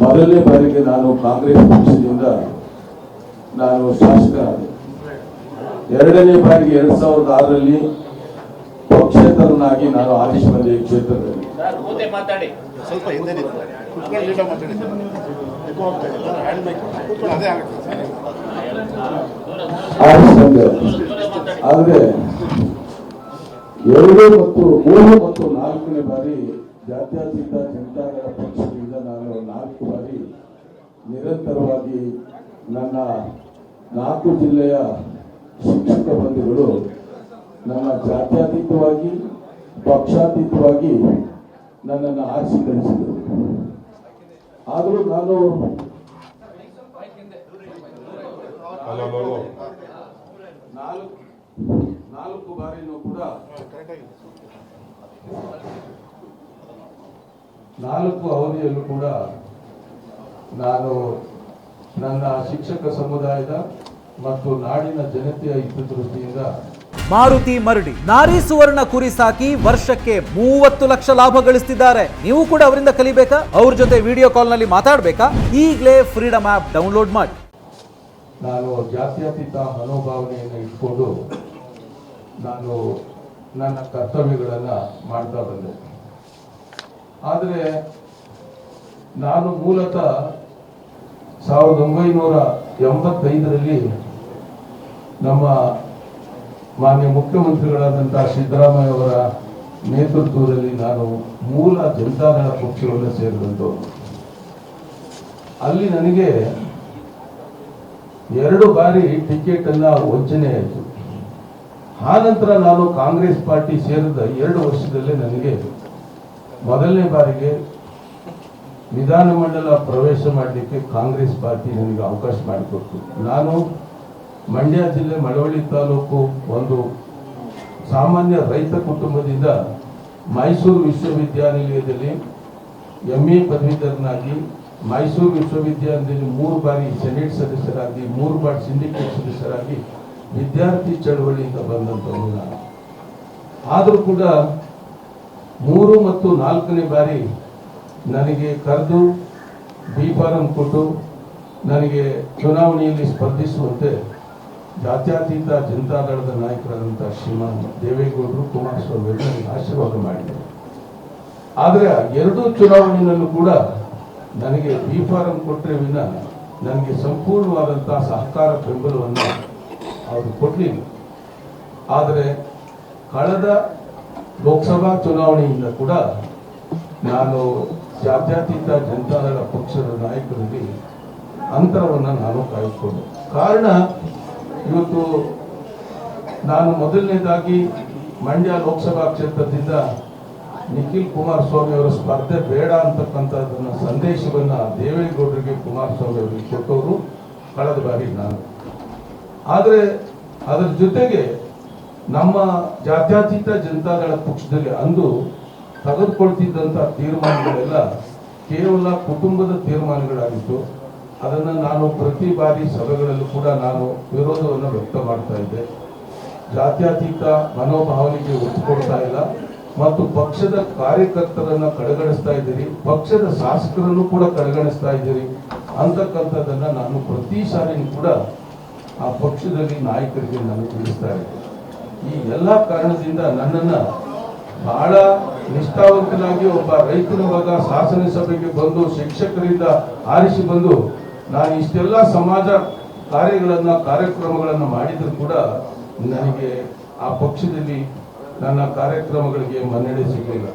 ಮೊದಲನೇ ಬಾರಿಗೆ ನಾನು ಕಾಂಗ್ರೆಸ್ ಪಕ್ಷದಿಂದ ನಾನು ಶಾಸಕರಾದೆ ಎರಡನೇ ಬಾರಿಗೆ ಎರಡ್ ಸಾವಿರದ ಆರರಲ್ಲಿ ಪಕ್ಷೇತರನಾಗಿ ನಾನು ಆದೇಶ ಬಂದೆ ಈ ಕ್ಷೇತ್ರದಲ್ಲಿ ಆದ್ರೆ ಎರಡು ಮತ್ತು ಮೂರು ಮತ್ತು ನಾಲ್ಕನೇ ಬಾರಿ ಜಾತ್ಯಾತೀತ ಜನತಾ ಪಕ್ಷ ನಿರಂತರವಾಗಿ ನನ್ನ ನಾಲ್ಕು ಜಿಲ್ಲೆಯ ಶಿಕ್ಷಕ ಬಂಧುಗಳು ನನ್ನ ಜಾತ್ಯತೀತವಾಗಿ, ಪಕ್ಷಾತೀತವಾಗಿ ನನ್ನನ್ನು ಆರಿಸಿ ಕಳಿಸಿದರು ಆದರೂ ನಾನು ನಾಲ್ಕು ನಾಲ್ಕು ಬಾರಿನೂ ಕೂಡ ನಾಲ್ಕು ಅವಧಿಯಲ್ಲೂ ಕೂಡ ನಾನು ನನ್ನ ಶಿಕ್ಷಕ ಸಮುದಾಯದ ಮತ್ತು ನಾಡಿನ ಜನತೆಯ ಹಿತದೃಷ್ಟಿಯಿಂದ ಮಾರುತಿ ಮರಡಿ ನಾರಿ ಸುವರ್ಣ ಕುರಿ ಸಾಕಿ ವರ್ಷಕ್ಕೆ ಮೂವತ್ತು ಲಕ್ಷ ಲಾಭ ಗಳಿಸ್ತಿದ್ದಾರೆ. ನೀವು ಕೂಡ ಅವರಿಂದ ಕಲಿಬೇಕಾ? ಅವ್ರ ಜೊತೆ ವಿಡಿಯೋ ಕಾಲ್ನಲ್ಲಿ ಮಾತಾಡ್ಬೇಕಾ? ಈಗಲೇ ಫ್ರೀಡಮ್ ಆಪ್ ಡೌನ್ಲೋಡ್ ಮಾಡಿ. ನಾನು ಜಾತ್ಯತೀತ ಮನೋಭಾವನೆಯನ್ನು ಇಟ್ಕೊಂಡು ನಾನು ನನ್ನ ಕರ್ತವ್ಯಗಳನ್ನು ಮಾಡ್ತಾ ಬಂದೆ. ಆದರೆ ನಾನು ಮೂಲತಃ ಸಾವಿರದ ಒಂಬೈನೂರ ಎಂಬತ್ತೈದರಲ್ಲಿ ನಮ್ಮ ಮಾನ್ಯ ಮುಖ್ಯಮಂತ್ರಿಗಳಾದಂತಹ ಸಿದ್ದರಾಮಯ್ಯ ಅವರ ನೇತೃತ್ವದಲ್ಲಿ ನಾನು ಮೂಲ ಜನತಾದಳ ಪಕ್ಷವನ್ನು ಸೇರಿದಂಥವ್ರು. ಅಲ್ಲಿ ನನಗೆ ಎರಡು ಬಾರಿ ಟಿಕೆಟ್ ಅನ್ನ ವಂಚನೆ ಆಯಿತು ನಂತರ ನಾನು ಕಾಂಗ್ರೆಸ್ ಪಾರ್ಟಿ ಸೇರಿದ ಎರಡು ವರ್ಷದಲ್ಲೇ ನನಗೆ ಮೊದಲನೇ ಬಾರಿಗೆ ವಿಧಾನಮಂಡಲ ಪ್ರವೇಶ ಮಾಡಲಿಕ್ಕೆ ಕಾಂಗ್ರೆಸ್ ಪಾರ್ಟಿ ನನಗೆ ಅವಕಾಶ ಮಾಡಿಕೊಟ್ಟು ನಾನು ಮಂಡ್ಯ ಜಿಲ್ಲೆ ಮಳವಳ್ಳಿ ತಾಲೂಕು ಒಂದು ಸಾಮಾನ್ಯ ರೈತ ಕುಟುಂಬದಿಂದ ಮೈಸೂರು ವಿಶ್ವವಿದ್ಯಾನಿಲಯದಲ್ಲಿ ಎಂ ಎ ಪದವೀಧರನಾಗಿ ಮೈಸೂರು ವಿಶ್ವವಿದ್ಯಾಲಯದಲ್ಲಿ ಮೂರು ಬಾರಿ ಸೆನೆಟ್ ಸದಸ್ಯರಾಗಿ, ಮೂರು ಬಾರಿ ಸಿಂಡಿಕೇಟ್ ಸದಸ್ಯರಾಗಿ ವಿದ್ಯಾರ್ಥಿ ಚಳವಳಿಯಿಂದ ಬಂದಂಥವರು ನಾನು. ಆದರೂ ಕೂಡ ಮೂರು ಮತ್ತು ನಾಲ್ಕನೇ ಬಾರಿ ನನಗೆ ಕರೆದು ಬಿ ಫಾರಂ ಕೊಟ್ಟು ನನಗೆ ಚುನಾವಣೆಯಲ್ಲಿ ಸ್ಪರ್ಧಿಸುವಂತೆ ಜಾತ್ಯತೀತ ಜನತಾದಳದ ನಾಯಕರಾದಂಥ ಶ್ರೀಮಾನ್ ದೇವೇಗೌಡರು ಕುಮಾರಸ್ವಾಮಿ ನನಗೆ ಆಶೀರ್ವಾದ ಮಾಡಿದರು. ಆದರೆ ಎರಡೂ ಚುನಾವಣೆಯಲ್ಲೂ ಕೂಡ ನನಗೆ ಬಿ ಫಾರಂ ಕೊಟ್ಟರೆ ವಿನ ನನಗೆ ಸಂಪೂರ್ಣವಾದಂಥ ಸಹಕಾರ ಬೆಂಬಲವನ್ನು ಅವರು ಕೊಡಲಿಲ್ಲ ಆದರೆ ಕಳೆದ ಲೋಕಸಭಾ ಚುನಾವಣೆಯಿಂದ ಕೂಡ ನಾನು ಜಾತ್ಯತೀತ ಜನತಾದಳ ಪಕ್ಷದ ನಾಯಕರಲ್ಲಿ ಅಂತರವನ್ನು ನಾನು ಕಾಯ್ದುಕೊಂಡೆ ಕಾರಣ, ಇವತ್ತು ನಾನು ಮೊದಲನೇದಾಗಿ ಮಂಡ್ಯ ಲೋಕಸಭಾ ಕ್ಷೇತ್ರದಿಂದ ನಿಖಿಲ್ ಕುಮಾರಸ್ವಾಮಿ ಅವರ ಸ್ಪರ್ಧೆ ಬೇಡ ಅಂತಕ್ಕಂಥದ್ದನ್ನ ಸಂದೇಶವನ್ನ ದೇವೇಗೌಡರಿಗೆ ಕುಮಾರಸ್ವಾಮಿ ಅವರಿಗೆ ಕೊಟ್ಟವರು ಕಳೆದ ಬಾರಿ ನಾನು. ಆದರೆ ಅದರ ಜೊತೆಗೆ ನಮ್ಮ ಜಾತ್ಯತೀತ ಜನತಾದಳ ಪಕ್ಷದಲ್ಲಿ ಅಂದು ತೆಗೆದುಕೊಳ್ತಿದ್ದಂಥ ತೀರ್ಮಾನಗಳೆಲ್ಲ ಕೇವಲ ಕುಟುಂಬದ ತೀರ್ಮಾನಗಳಾಗಿತ್ತು. ಅದನ್ನು ನಾನು ಪ್ರತಿ ಬಾರಿ ಸಭೆಗಳಲ್ಲೂ ಕೂಡ ನಾನು ವಿರೋಧವನ್ನು ವ್ಯಕ್ತ ಮಾಡ್ತಾ ಇದ್ದೆ. ಜಾತ್ಯತೀತ ಮನೋಭಾವನೆಗೆ ಒತ್ತು ಇಲ್ಲ. ಮತ್ತು ಪಕ್ಷದ ಕಾರ್ಯಕರ್ತರನ್ನ ಕಡೆಗಣಿಸ್ತಾ ಇದ್ದೀರಿ, ಪಕ್ಷದ ಶಾಸಕರನ್ನು ಕೂಡ ಕಡೆಗಣಿಸ್ತಾ ಇದ್ದೀರಿ ಅಂತಕ್ಕಂಥದ್ದನ್ನು ನಾನು ಪ್ರತಿ ಸಾರಿನೂ ಕೂಡ ಆ ಪಕ್ಷದಲ್ಲಿ ನಾಯಕರಿಗೆ ನಾನು ತಿಳಿಸ್ತಾ ಇದ್ದೆ. ಈ ಎಲ್ಲ ಕಾರಣದಿಂದ ನನ್ನನ್ನು ಬಹಳ ನಿಷ್ಠಾವಂತನಾಗಿ ಒಬ್ಬ ರೈತನ ಹೋದ ಶಾಸನ ಸಭೆಗೆ ಬಂದು ಶಿಕ್ಷಕರಿಂದ ಆರಿಸಿ ಬಂದು ನಾನು ಇಷ್ಟೆಲ್ಲ ಸಮಾಜ ಕಾರ್ಯಗಳನ್ನು, ಕಾರ್ಯಕ್ರಮಗಳನ್ನು ಮಾಡಿದ್ರು ಕೂಡ ನನಗೆ ಆ ಪಕ್ಷದಲ್ಲಿ ನನ್ನ ಕಾರ್ಯಕ್ರಮಗಳಿಗೆ ಮನ್ನಣೆ ಸಿಗಲಿಲ್ಲ.